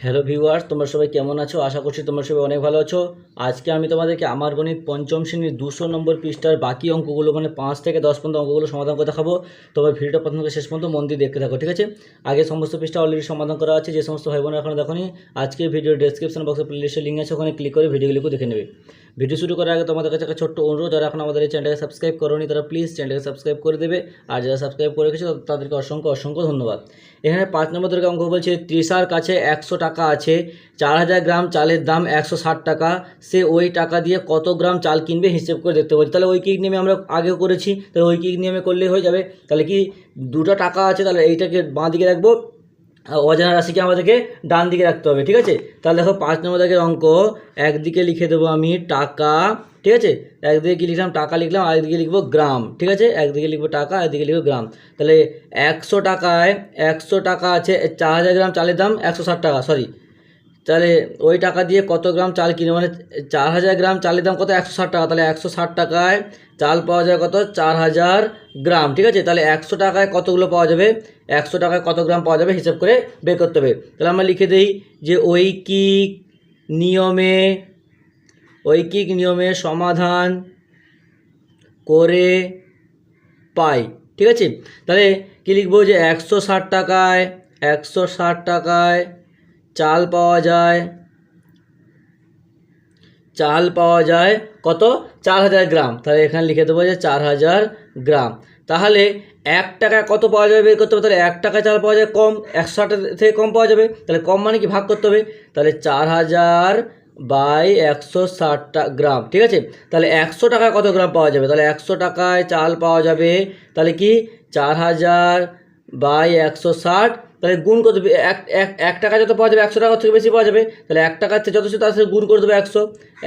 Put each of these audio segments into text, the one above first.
Hello viewers তোমরা সবাই কেমন আছো? আশা করছি তোমরা সবাই অনেক ভালো আছো। আজকে আমি তোমাদেরকে আমার গণিত পঞ্চম শ্রেণির দুশো নম্বর পৃষ্ঠার বাকি অঙ্কগুলো মানে পাঁচ থেকে দশ পর্যন্ত অঙ্কগুলো সমাধান করে দেখাবো। তোমার ভিডিওটা প্রথম থেকে শেষ পর্যন্ত মন দিয়ে দেখতে থাকো, ঠিক আছে? আগে সমস্ত পৃষ্ঠা অলরেডি সমাধান করা আছে, যে সমস্ত ভাই বোনেরা এখনও দেখোনি, আজকে ভিডিও ডেসক্রিপশন বক্সে প্লেলিস্টের লিঙ্ক আছে, ওখানে ক্লিক করে ভিডিওগুলো দেখে নেবে। ভিডিও শুরু করার আগে তোমাদের কাছে একটা ছোট্ট অনুরোধ, যারা এখন আমাদের এই চ্যানেলটাকে সাবস্ক্রাইব করোনি, তারা প্লিজ চ্যানেলটাকে সাবস্ক্রাইব করে দেবে। আর যারা সাবস্ক্রাইব করে রেখেছে তাদেরকে অসংখ্য অসংখ্য ধন্যবাদ। এখানে পাঁচ নম্বর থেকে অঙ্ক বলছে তৃষার কাছে একশো টাকা আছে। চার হাজার গ্রাম চালের দাম একশো ষাট টাকা। সে ওই টাকা দিয়ে কত গ্রাম চাল কিনবে হিসেব করে দেখতে পাচ্ছি তাহলে ওই কিক নিয়মে আমরা আগেও করেছি। তাহলে ওই কিক নিয়মে করলেই হয়ে যাবে। তাহলে কি দুটো টাকা আছে? তাহলে এইটাকে বাঁ দিকে রাখব। অজানা রাশিকে আমাদেরকে ডান দিকে রাখতে হবে, ঠিক আছে? তাহলে দেখো পাঁচ নম্বর দাগের অঙ্ক, একদিকে লিখে দেবো আমি টাকা, ঠিক আছে? একদিকে কী লিখলাম? টাকা লিখলাম, আর একদিকে লিখব গ্রাম, ঠিক আছে? একদিকে লিখব টাকা একদিকে লিখব গ্রাম। তাহলে একশো টাকায়, একশো টাকা আছে, চার হাজার গ্রাম চালের দাম একশো ষাট টাকা সরি তাহলে ওই টাকা দিয়ে কত গ্রাম চাল কিনে মানে চার হাজার গ্রাম চালের দাম কত? একশো ষাট টাকা। তাহলে একশো ষাট টাকায় চাল পাওয়া যায় কত? চার হাজার গ্রাম। ঠিক আছে? তাহলে একশো টাকায় কতগুলো পাওয়া যাবে? একশো টাকায় কত গ্রাম পাওয়া যাবে? হিসাব করে বের করতে হবে। তাহলে আমরা লিখে দিই যে ঐকিক নিয়মে ঐকিক নিয়মে সমাধান করে পাই। ঠিক আছে? তাহলে কী লিখব? যে একশো ষাট টাকায়, একশো ষাট টাকায় চাল পাওয়া যায়। চাল পাওয়া যায় কত? চার হাজার গ্রাম। তাহলে এখানে লিখে দেবো যে চার হাজার গ্রাম। তাহলে এক টাকায় কত পাওয়া যাবে বের করতে হবে? তাহলে এক টাকা চাল পাওয়া যায় কম, একশো ষাট থেকে কম পাওয়া যাবে। তাহলে কম মানে কি ভাগ করতে হবে? তাহলে চার হাজার বাই একশো ষাট গ্রাম, ঠিক আছে? তাহলে একশো টাকায় কত গ্রাম পাওয়া যাবে? তাহলে একশো টাকায় চাল পাওয়া যাবে, তাহলে কি? চার হাজার বাই একশো ষাট তাহলে গুণ করে দেবে, এক এক এক টাকা যত পাওয়া যাবে একশো টাকার থেকে বেশি পাওয়া যাবে, তাহলে এক টাকার থেকে যত তার সাথে গুণ করে দেবো একশো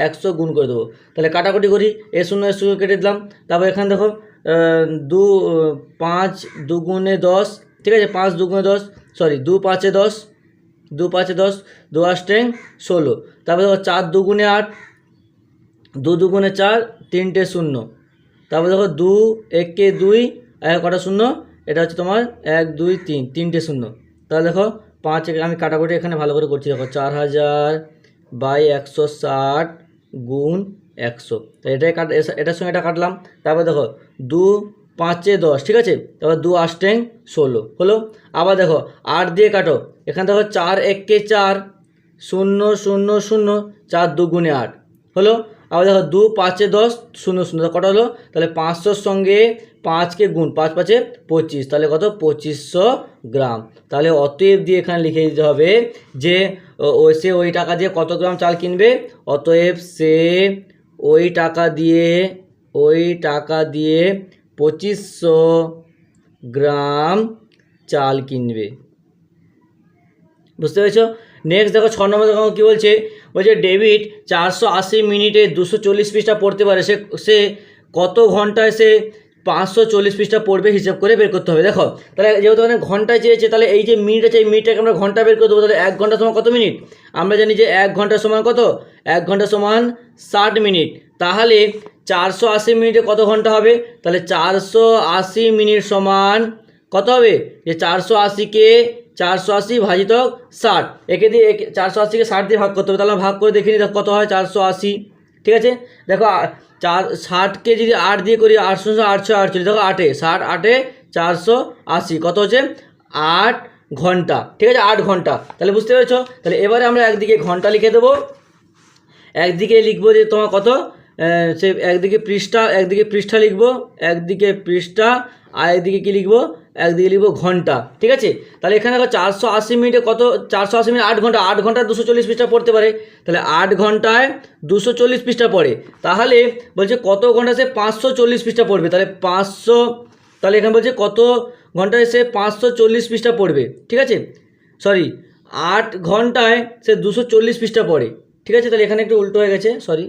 একশো গুণ করে দেবো। তাহলে কাটাকুটি করি, এ শূন্য এ শূন্য কেটে দিলাম। তারপর এখানে দেখো দু, পাঁচ দুগুণে দশ, ঠিক আছে, পাঁচ দুগুণে দশ সরি দু পাঁচে দশ, দু পাঁচে দশ, দু আষ্টে ষোলো। তারপরে দেখো, চার দুগুণে আট, দু দুগুণে চার, তিনটে শূন্য। তারপর দেখো, দু, একে দুই এক কটা শূন্য? এটা হচ্ছে তোমার এক, দুই, তিন, তিনটে শূন্য। তাহলে দেখো পাঁচ আমি কাটাকুটি এখানে ভালো করে করছি। দেখো চার হাজার বাই একশো ষাট গুণ একশো। এটাই কাট এটার সঙ্গে এটা কাটলাম। তারপর দেখো দু পাঁচে দশ, ঠিক আছে? তারপর দু আষ্টে ষোলো, হলো? আবার দেখো আট দিয়ে কাটো। এখানে দেখো চার এককে চার, শূন্য শূন্য শূন্য, চার দু দুগুণে আট, হলো? আবার দেখো দু, পাঁচে দশ, শূন্য শূন্য কটা হলো? তাহলে পাঁচশোর সঙ্গে পাঁচকে গুণ, পাঁচ, পাঁচে পঁচিশ, তাহলে কত? পঁচিশশো গ্রাম। তাহলে অতএব দিয়ে এখানে লিখে দিতে হবে যে ও, সে ওই টাকা দিয়ে কত গ্রাম চাল কিনবে? অতএব সে ওই টাকা দিয়ে, ওই টাকা দিয়ে পঁচিশশো গ্রাম চাল কিনবে। বুঝতে পেরেছ? নেক্সট দেখো ছ নম্বর দেখো কী বলছে? বলছে, ডেভিড চারশো আশি মিনিটে দুশো চল্লিশ পৃষ্ঠা পড়তে পারে। সে সে কত ঘন্টায় সে পাঁচশো চল্লিশ পৃষ্ঠা পড়বে হিসাব করে বের করতে হবে। দেখো, তাহলে যেহেতু মানে ঘন্টায় চেয়েছে, তাহলে এই যে মিনিট আছে এই মিনিটটাকে আমরা ঘণ্টা বের করে দেবো। তাহলে এক ঘণ্টা সময় কত মিনিট? আমরা জানি যে এক ঘণ্টা সমান কত? এক ঘণ্টা সমান ষাট মিনিট। তাহলে চারশো আশি মিনিটে কত ঘণ্টা হবে? তাহলে চারশো আশি মিনিট সমান কত হবে? যে চারশো আশিকে চারশো আশি ভাজিত ষাট। একে দিয়ে একে চারশো আশিকে ষাট দিয়ে ভাগ করতে হবে। তাহলে ভাগ করে দেখিনি, দেখো কত হয়? চারশো আশি। ঠিক আছে? দেখো চার, ষাটকে যদি আট দিয়ে করি আটশো আটশো আটচল্লিশ দেখো আটে। ষাট, আটে চারশো আশি। কত হচ্ছে? আট ঘণ্টা। ঠিক আছে? আট ঘণ্টা। তাহলে বুঝতে পেরেছ? তাহলে এবারে আমরা একদিকে ঘণ্টা লিখে দেবো। একদিকে লিখব যে তোমার কত? সে একদিকে পৃষ্ঠা একদিকে পৃষ্ঠা লিখব। একদিকে পৃষ্ঠা, আর একদিকে কী লিখব? একদিকে লিখব ঘণ্টা, ঠিক আছে? তাহলে এখানে দেখো চারশো আশি মিনিটে কত, চারশো আশি মিনিট আট ঘণ্টা, আট ঘন্টায় দুশো চল্লিশ পৃষ্ঠা পড়তে পারে। তাহলে আট ঘন্টায় দুশো চল্লিশ পৃষ্ঠা পড়ে। তাহলে বলছে কত ঘণ্টা সে পাঁচশো চল্লিশ পৃষ্ঠা পড়বে? তাহলে পাঁচশো, তাহলে এখানে বলছে কত ঘন্টায় সে পাঁচশো চল্লিশ পৃষ্ঠা পড়বে? ঠিক আছে? সরি আট ঘন্টায় সে দুশো চল্লিশ পৃষ্ঠা পড়ে। ঠিক আছে? তাহলে এখানে একটু উল্টো হয়ে গেছে সরি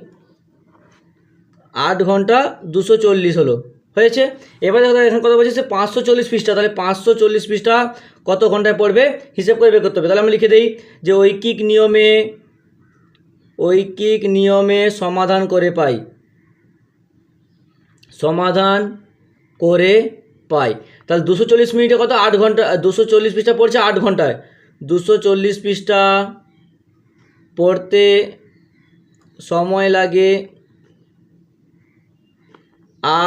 আট ঘণ্টা দুশো চল্লিশ হলো। হয়েছে? এবার এখানে কত বলছে পাঁচশো চল্লিশ পৃষ্ঠা। তাহলে পাঁচশো চল্লিশ পৃষ্ঠা কত ঘন্টায় পড়বে? হিসেব করে বের করতে হবে। তাহলে আমি লিখে দিই যে ঐকিক নিয়মে ঐকিক নিয়মে সমাধান করে পাই। সমাধান করে পাই। তাহলে দুশো চল্লিশ মিনিটে কত? আট ঘণ্টা, দুশো চল্লিশ পৃষ্ঠা পড়ছে আট ঘন্টায়। দুশো চল্লিশ পৃষ্ঠা পড়তে সময় লাগে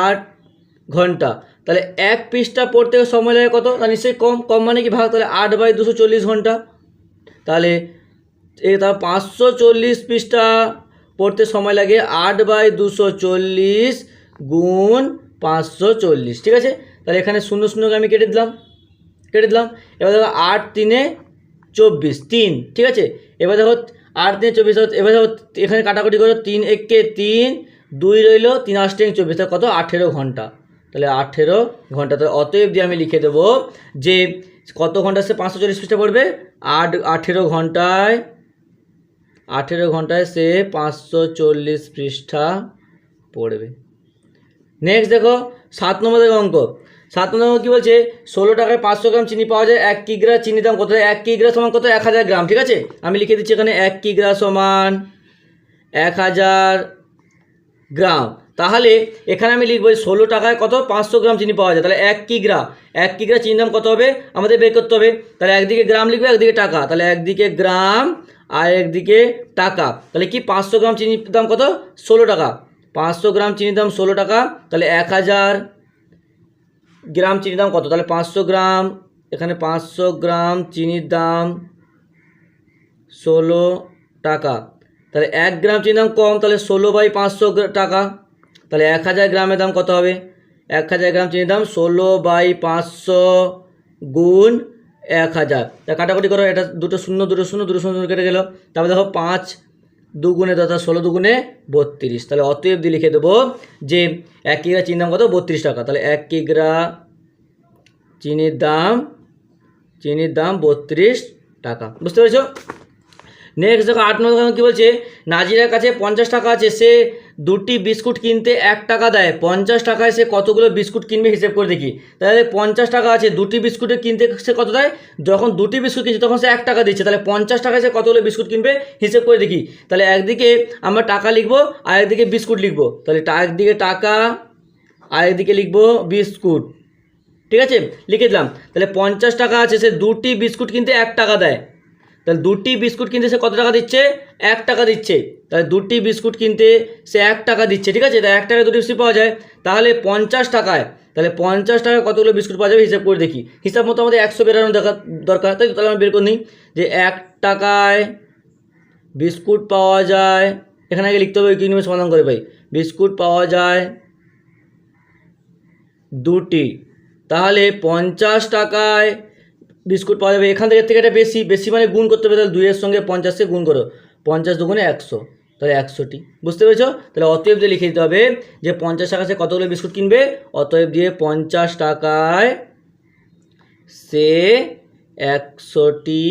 আট ঘণ্টা। তাহলে এক পৃষ্ঠা পড়তে সময় লাগে কত? তা নিশ্চয়ই কম কম মানে কি ভাগ? তাহলে আট বাই দুশো চল্লিশ ঘণ্টা। তাহলে এই তার পাঁচশো চল্লিশ পৃষ্ঠা পড়তে সময় লাগে আট বাই দুশো চল্লিশ গুণ পাঁচশো চল্লিশ, ঠিক আছে? তাহলে এখানে শূন্য শূন্যকে আমি কেটে দিলাম। কেটে দিলাম। এবার দেখো আট তিনে চব্বিশ, তিন, ঠিক আছে? এবার দেখো আট তিনে চব্বিশ এবার দেখো এখানে কাটাকুটি করো, তিন একে তিন, দুই রইল, তিন আষ্টে চব্বিশ কত? আঠেরো ঘণ্টা। তাহলে আঠেরো ঘণ্টা, তাহলে অতএব দিয়ে আমি লিখে দেবো যে কত ঘণ্টা সে পাঁচশো চল্লিশ পৃষ্ঠা পড়বে? আট, আঠেরো ঘন্টায় আঠেরো ঘন্টায় সে পাঁচশো চল্লিশ পৃষ্ঠা পড়বে। নেক্সট দেখো, সাত নম্বর দেখো অঙ্ক। সাত নম্বর কী বলছে? ষোলো টাকায় পাঁচশো গ্রাম চিনি পাওয়া যায়, এক কিগ্রা চিনি দাম কত? এক কিগ্রা সমান কত? এক হাজার গ্রাম, ঠিক আছে? আমি লিখে দিচ্ছি এখানে এক কিগ্রা সমান এক হাজার গ্রাম। তাহলে এখানে আমি লিখব ষোলো টাকায় কত? পাঁচশো গ্রাম চিনি পাওয়া যায়। তাহলে এক কিগ্রা এক কিগ্রা চিনির দাম কত হবে? আমাদের বের করতে হবে। তাহলে একদিকে গ্রাম লিখব, একদিকে টাকা। তাহলে একদিকে গ্রাম আর একদিকে টাকা। তাহলে কি পাঁচশো গ্রাম চিনির দাম কত? ষোলো টাকা। পাঁচশো গ্রাম চিনির দাম ষোলো টাকা। তাহলে এক হাজার গ্রাম চিনির দাম কত? তাহলে পাঁচশো গ্রাম, এখানে পাঁচশো গ্রাম চিনির দাম ষোলো টাকা। তাহলে এক গ্রাম চিনির দাম কম, তাহলে ষোলো বাই পাঁচশো টাকা। তাহলে এক হাজার গ্রামের দাম কত হবে? এক হাজার গ্রাম চিনির দাম ষোলো বাই পাঁচশো গুণ এক হাজার। তা কাটাকুটি করো, এটা দুটো শূন্য দুটো শূন্য দুটো শূন্য কেটে গেলো। তারপর দেখো পাঁচ দুগুণে তথা ষোলো দুগুণে বত্রিশ। তাহলে অতএব দিয়ে লিখে দেবো যে এক কিগ্রা চিনির দাম কত? বত্রিশ টাকা। তাহলে এক কিগ্রা চিনির দাম চিনির দাম বত্রিশ টাকা। বুঝতে পেরেছ? নেক্সট দেখো আট নম্বর কী বলছে? নাজিরের কাছে পঞ্চাশ টাকা আছে, সে দুটি বিস্কুট কিনতে এক টাকা দেয়। পঞ্চাশ টাকায় সে কতগুলো বিস্কুট কিনবে হিসেব করে দেখি। তাহলে পঞ্চাশ টাকা আছে, দুটি বিস্কুটে কিনতে সে কত দেয়? যখন দুটি বিস্কুট কিনছে তখন সে এক টাকা দিচ্ছে। তাহলে পঞ্চাশ টাকায় সে কতগুলো বিস্কুট কিনবে হিসেব করে দেখি। তাহলে একদিকে আমরা টাকা লিখব, আর একদিকে বিস্কুট লিখব। তাহলে একদিকে টাকা, আর একদিকে লিখব বিস্কুট। ঠিক আছে? লিখে দিলাম। তাহলে পঞ্চাশ টাকা আছে, সে দুটি বিস্কুট কিনতে এক টাকা দেয়। তাহলে দুটি বিস্কুট কিনতে সে কত টাকা দিচ্ছে? এক টাকা দিচ্ছে। তাহলে দুটি বিস্কুট কিনতে সে এক টাকা দিচ্ছে, ঠিক আছে? তাই এক টাকায় দুটি বিস্কুট পাওয়া যায়। তাহলে পঞ্চাশ টাকায়, তাহলে পঞ্চাশ টাকায় কতগুলো বিস্কুট পাওয়া যাবে? হিসাব করে দেখি। হিসাব মতো আমাদের একশো বেরানো দেখা দরকার, তাই তাহলে আমি বের করে নিই যে এক টাকায় বিস্কুট পাওয়া যায়। এখানে আগে লিখতে হবে কি নিয়মে সমাধান করে ভাই। বিস্কুট পাওয়া যায় দুটি। তাহলে পঞ্চাশ টাকায় বিস্কুট পাওয়া যাবে। এখান থেকে থেকে এটা বেশি বেশি মানে গুণ করতে হবে। তাহলে দুইয়ের সঙ্গে পঞ্চাশে গুণ করো। পঞ্চাশ দুগুণে একশো। তাহলে একশোটি। বুঝতে পেরেছ? তাহলে অতএব দিয়ে লিখে দিতে হবে যে পঞ্চাশ টাকা সে কতগুলো বিস্কুট কিনবে? অতএব দিয়ে পঞ্চাশ টাকায় সে একশোটি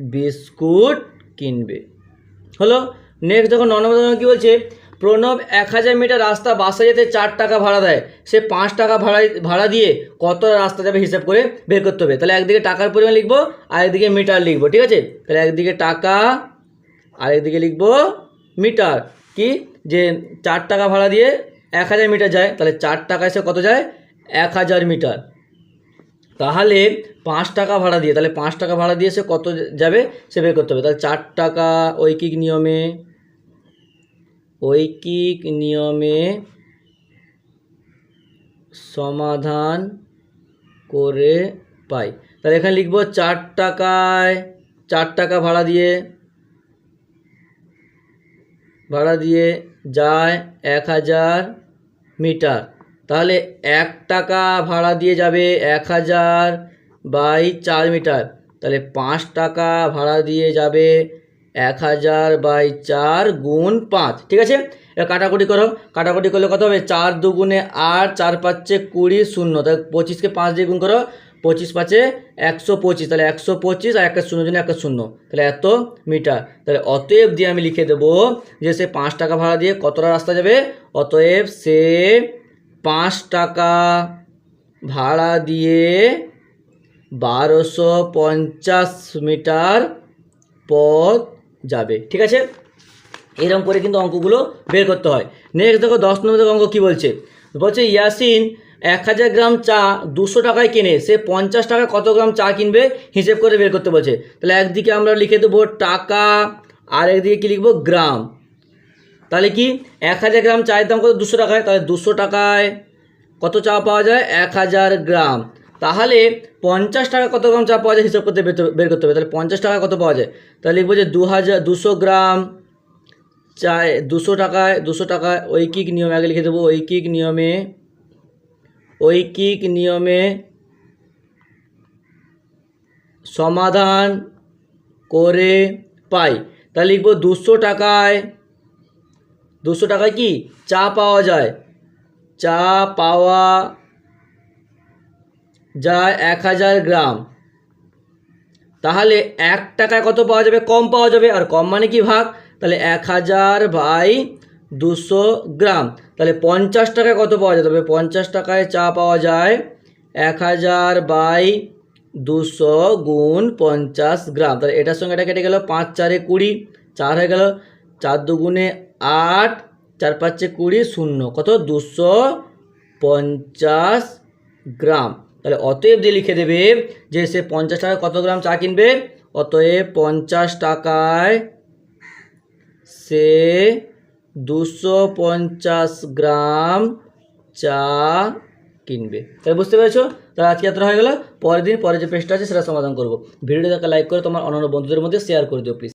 বিস্কুট কিনবে। হলো? নেক্সট দেখো ন নম্বর কী বলছে? প্রণব এক হাজার মিটার রাস্তা বাসে যেতে চার টাকা ভাড়া দেয়। সে পাঁচ টাকা ভাড়া ভাড়া দিয়ে কত রাস্তা যাবে হিসাব করে বের করতে হবে। তাহলে একদিকে টাকার পরিমাণ লিখব আর একদিকে মিটার লিখব, ঠিক আছে? তাহলে একদিকে টাকা আর একদিকে লিখব মিটার। কি? যে চার টাকা ভাড়া দিয়ে এক হাজার মিটার যায়, তাহলে চার টাকায় সে কত যায়? এক হাজার মিটার। তাহলে পাঁচ টাকা ভাড়া দিয়ে, তাহলে পাঁচ টাকা ভাড়া দিয়ে সে কত যাবে? সে বের করতে হবে। তাহলে চার টাকা ঐকিক নিয়মে ঐকিক নিয়মে সমাধান করে পাই। তাহলে এখানে লিখব চার টাকায়, চার টাকা ভাড়া দিয়ে ভাড়া দিয়ে যায় এক হাজার মিটার। তাহলে এক টাকা ভাড়া দিয়ে যাবে এক হাজার বাই চার মিটার। তাহলে পাঁচ টাকা ভাড়া দিয়ে যাবে এক হাজার বাই চার গুণ পাঁচ, ঠিক আছে? এবার কাটাকুটি করো। কাটাকুটি করলে কত হবে? চার দুগুণে আট, চার পাঁচে কুড়ি শূন্য। তাহলে পঁচিশকে পাঁচ দিয়ে গুণ করো। পঁচিশ পাঁচে একশো পঁচিশ, তাহলে একশো পঁচিশ আর একটা শূন্য জন্য একটা শূন্য। তাহলে এত মিটার। তাহলে অতএব দিয়ে আমি লিখে দেবো যে সে পাঁচ টাকা ভাড়া দিয়ে কতটা রাস্তা যাবে? অতএব সে পাঁচ টাকা ভাড়া দিয়ে বারোশো পঞ্চাশ মিটার পথ যাবে, ঠিক আছে? এরকম করে কিন্তু অঙ্কগুলো বের করতে হয়। নেক্সট দেখো, দশ নম্বর অঙ্ক কী বলছে? বলছে, ইয়াসিন এক হাজার গ্রাম চা দুশো টাকায় কেনে। সে পঞ্চাশ টাকা কত গ্রাম চা কিনবে? হিসেব করে বের করতে বলছে। তাহলে একদিকে আমরা লিখে দেবো টাকা, আর একদিকে কী লিখব? গ্রাম। তাহলে কি? এক হাজার গ্রাম চায়ের দাম কত? দুশো টাকায়। তাহলে দুশো টাকায় কত চা পাওয়া যায়? এক হাজার গ্রাম। তাহলে পঞ্চাশ টাকা কত গ্রাম চা পাওয়া যায় হিসাব করতে বের- করতে হবে। তাহলে পঞ্চাশ টাকা কত পাওয়া যায়? তাহলে লিখব যে দু হাজার দুশো গ্রাম চায় দুশো টাকায় দুশো টাকায় ঐকিক নিয়মে আগে লিখে দেবো। ঐকিক নিয়মে ঐকিক নিয়মে সমাধান করে পাই। তাহলে লিখব দুশো টাকায় দুশো টাকায় কি? চা পাওয়া যায়। চা পাওয়া যায় এক হাজার গ্রাম। তাহলে এক টাকায় কত পাওয়া যাবে? কম পাওয়া যাবে। আর কম মানে কি ভাগ? তাহলে এক হাজার বাই দুশো গ্রাম। তাহলে পঞ্চাশ টাকায় কত পাওয়া যায় তবে পঞ্চাশ টাকায় চা পাওয়া যায় এক হাজার বাই দুশো গুণ পঞ্চাশ গ্রাম। তাহলে এটার সঙ্গে এটা কেটে গেল পাঁচ চারে কুড়ি। চার হয়ে গেল চার দুগুণে আট। চার পাঁচে কুড়ি শূন্য। কত? দুশো পঞ্চাশ গ্রাম। তাহলে অতএব দিয়ে লিখে দেবে যে সে পঞ্চাশ টাকায় কত গ্রাম চা কিনবে? অতএব পঞ্চাশ টাকায় সে দুশো পঞ্চাশ গ্রাম চা কিনবে। তাহলে বুঝতে পেরেছ? তাহলে আজকে এতটা হয়ে গেল। পরের দিন পরে যে পেজটা আছে সেটা সমাধান করব। ভিডিওটা লাইক করে তোমার অন্যান্য বন্ধুদের মধ্যে শেয়ার করে দিও প্লিজ